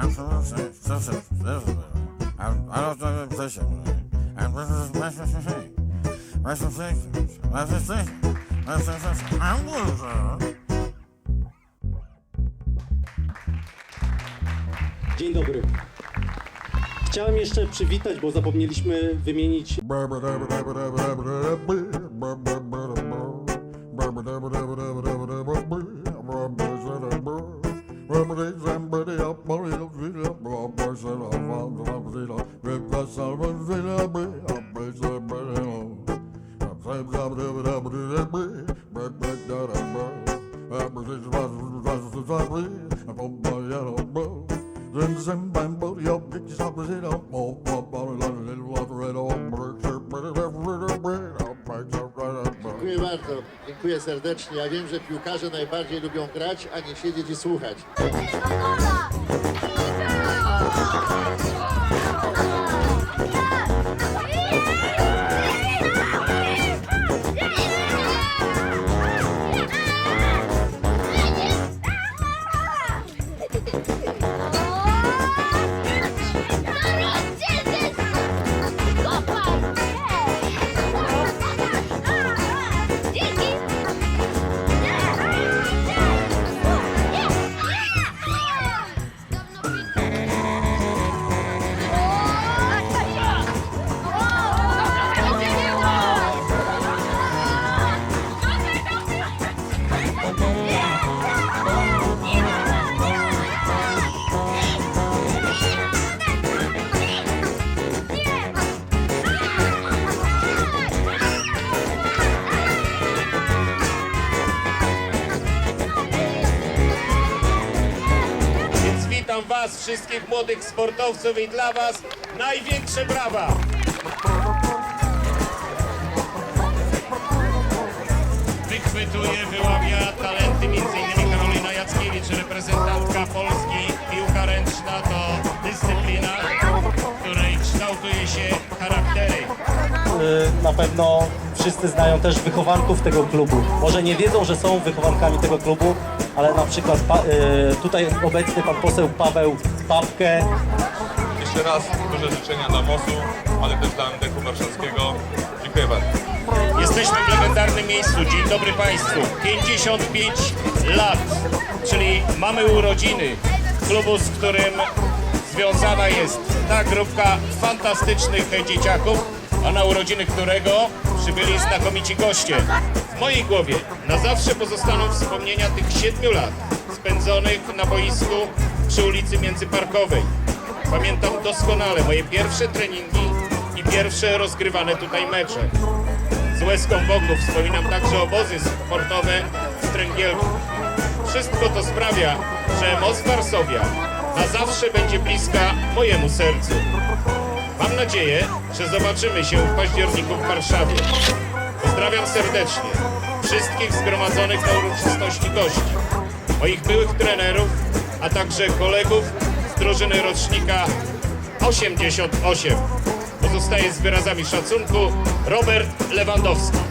I'm so, so, so, so, so, so, so, so, so, so, so, so, so, so, Dzień dobry. Chciałem jeszcze przywitać, bo zapomnieliśmy wymienić Bye. Dziękuję bardzo, dziękuję serdecznie. Ja wiem, że piłkarze najbardziej lubią grać, a nie siedzieć i słuchać. Was, wszystkich młodych sportowców i dla Was największe brawa! Wychwytuje, wyławia talenty m.in. Karolina Jackiewicz, reprezentantka Polski. Piłka ręczna to dyscyplina, w której kształtuje się charaktery. y, na pewno wszyscy znają też wychowanków tego klubu. Może nie wiedzą, że są wychowankami tego klubu, ale na przykład pa, y, tutaj obecny pan poseł Paweł Papkę, Jeszcze raz duże życzenia dla MOS-u, ale też dla MDK-u Warszawskiego. Dziękuję bardzo. Jesteśmy w legendarnym miejscu. Dzień dobry Państwu. 55 lat, czyli mamy urodziny klubu, z którym związana jest ta grupka fantastycznych dzieciaków, a na urodziny którego przybyli znakomici goście. W mojej głowie na zawsze pozostaną wspomnienia tych siedmiu lat spędzonych na boisku przy ulicy Międzyparkowej. Pamiętam doskonale moje pierwsze treningi i pierwsze rozgrywane tutaj mecze. Z łezką w wspominam także obozy sportowe w Tręgielku. Wszystko to sprawia, że Moc Warszawia na zawsze będzie bliska mojemu sercu. Mam nadzieję, że zobaczymy się w październiku w Warszawie. Pozdrawiam serdecznie wszystkich zgromadzonych na uroczystości gości, moich byłych trenerów, a także kolegów z drużyny rocznika 88. Pozostaje z wyrazami szacunku Robert Lewandowski.